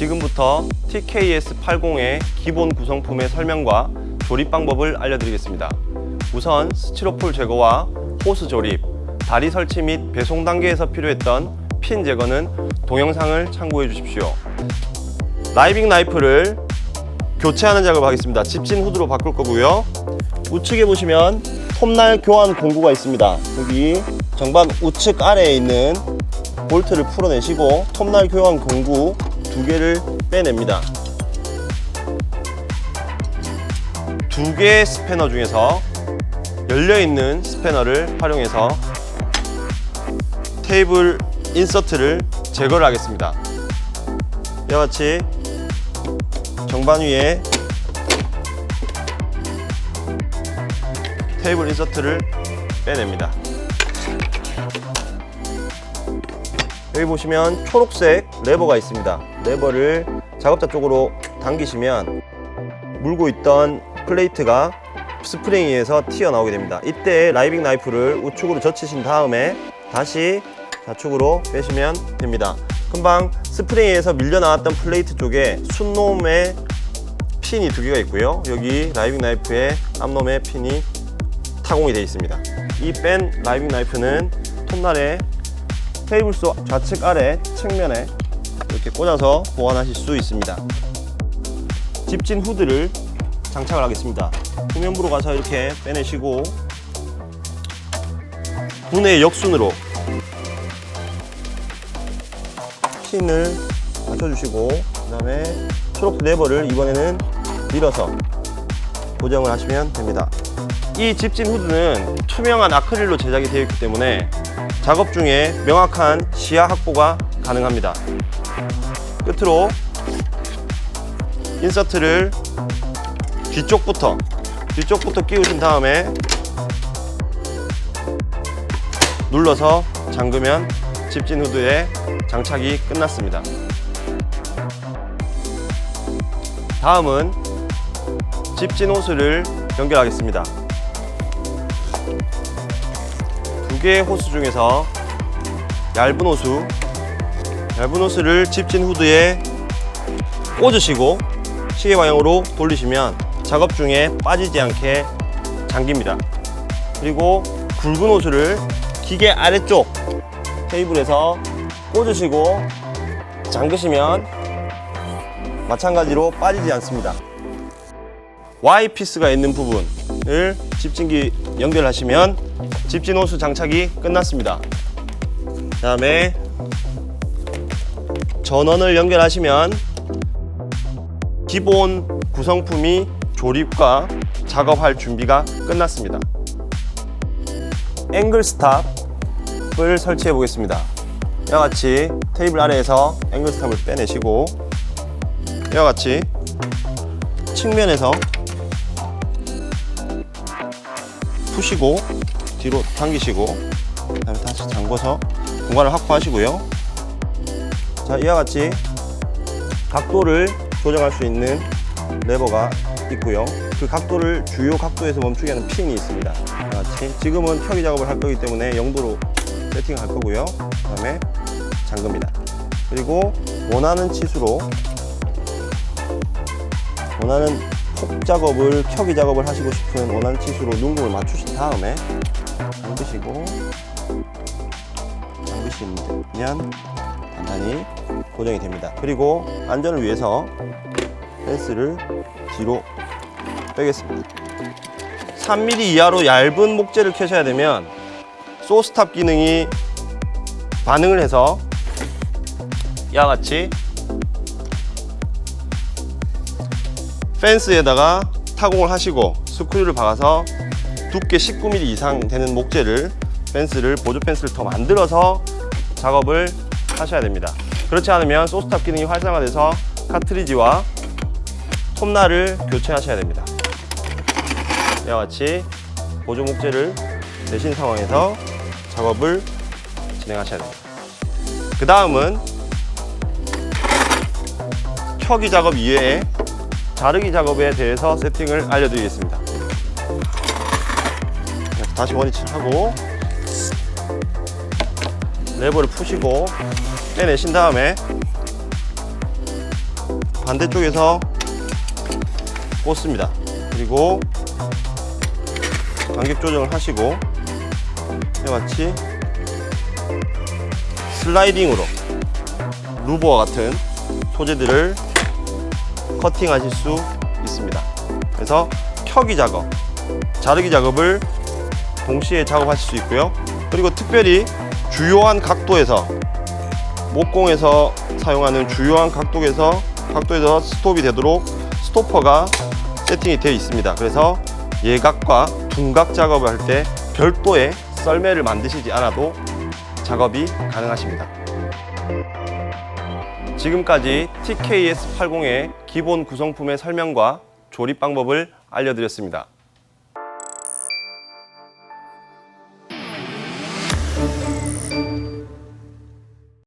지금부터 TKS80의 기본 구성품의 설명과 조립 방법을 알려드리겠습니다. 우선 스티로폴 제거와 호스 조립, 다리 설치 및 배송 단계에서 필요했던 핀 제거는 동영상을 참고해 주십시오. 라이빙 나이프를 교체하는 작업을 하겠습니다. 집진 후드로 바꿀 거고요. 우측에 보시면 톱날 교환 공구가 있습니다. 여기 정반 우측 아래에 있는 볼트를 풀어내시고 톱날 교환 공구 두 개를 빼냅니다. 두 개의 스패너 중에서 열려 있는 스패너를 활용해서 테이블 인서트를 제거를 하겠습니다. 이와 같이 정반 위에 테이블 인서트를 빼냅니다. 여기 보시면 초록색 레버가 있습니다. 레버를 작업자 쪽으로 당기시면 물고 있던 플레이트가 스프링에 의해서 튀어나오게 됩니다. 이때 라이빙 나이프를 우측으로 젖히신 다음에 다시 좌측으로 빼시면 됩니다. 금방 스프링에 의해서 밀려나왔던 플레이트 쪽에 순놈의 핀이 두 개가 있고요. 여기 라이빙 나이프의 앞놈의 핀이 타공이 되어 있습니다. 이 뺀 라이빙 나이프는 톱날에 테이블소 좌측 아래 측면에 이렇게 꽂아서 보관하실 수 있습니다. 집진 후드를 장착을 하겠습니다. 후면부로 가서 이렇게 빼내시고 분해 역순으로 핀을 맞춰주시고 그 다음에 초록 레버를 이번에는 밀어서 고정을 하시면 됩니다. 이 집진 후드는 투명한 아크릴로 제작이 되어 있기 때문에 작업 중에 명확한 시야 확보가 가능합니다. 끝으로 인서트를 뒤쪽부터 뒤쪽부터 끼우신 다음에 눌러서 잠그면 집진 후드의 장착이 끝났습니다. 다음은 집진 호스를 연결하겠습니다. 두 개의 호스 중에서 얇은 호수, 얇은 호스를 집진 후드에 꽂으시고 시계 방향으로 돌리시면 작업 중에 빠지지 않게 잠깁니다. 그리고 굵은 호스를 기계 아래쪽 테이블에서 꽂으시고 잠그시면 마찬가지로 빠지지 않습니다. Y 피스가 있는 부분을 집진기 연결하시면 집진 호스 장착이 끝났습니다. 다음에 전원을 연결하시면 기본 구성품이 조립과 작업할 준비가 끝났습니다. 앵글 스탑을 설치해 보겠습니다. 이와 같이 테이블 아래에서 앵글 스탑을 빼내시고 이와 같이 측면에서 푸시고 뒤로 당기시고 그다음에 다시 잠궈서 공간을 확보하시고요. 자 이와 같이 각도를 조정할 수 있는 레버가 있고요. 그 각도를 주요 각도에서 멈추게 하는 핀이 있습니다. 같이 지금은 켜기 작업을 할 거기 때문에 0도로 세팅할 거고요. 그다음에 잠급니다. 그리고 원하는 치수로 원하는 폭 작업을 켜기 작업을 하시고 싶은 원하는 치수로 눈금을 맞추신 다음에 잠그시고 잠그시면 간단히 고정이 됩니다. 그리고 안전을 위해서 펜스를 뒤로 빼겠습니다. 3mm 이하로 얇은 목재를 켜셔야 되면 소스탑 기능이 반응을 해서 이와 같이 펜스에다가 타공을 하시고 스크류를 박아서 두께 19mm 이상 되는 목재를 펜스를 보조 펜스를 더 만들어서 작업을 하셔야 됩니다. 그렇지 않으면 소스탑 기능이 활성화돼서 카트리지와 톱날을 교체하셔야 됩니다. 이와 같이 보조 목재를 내신 상황에서 작업을 진행하셔야 됩니다. 그 다음은 켜기 작업 이외에 자르기 작업에 대해서 세팅을 알려드리겠습니다. 다시 원위치하고 레버를 푸시고 빼내신 다음에 반대쪽에서 꽂습니다. 그리고 간격 조정을 하시고 이같이 슬라이딩으로 루버와 같은 소재들을 커팅하실 수 있습니다. 그래서 켜기 작업, 자르기 작업을 동시에 작업하실 수 있고요. 그리고 특별히 주요한 각도에서 목공에서 사용하는 주요한 각도에서 각도에서 스톱이 되도록 스토퍼가 세팅이 되어 있습니다. 그래서 예각과 둔각 작업을 할 때 별도의 썰매를 만드시지 않아도 작업이 가능하십니다. 지금까지 TKS80의 기본 구성품의 설명과 조립 방법을 알려드렸습니다.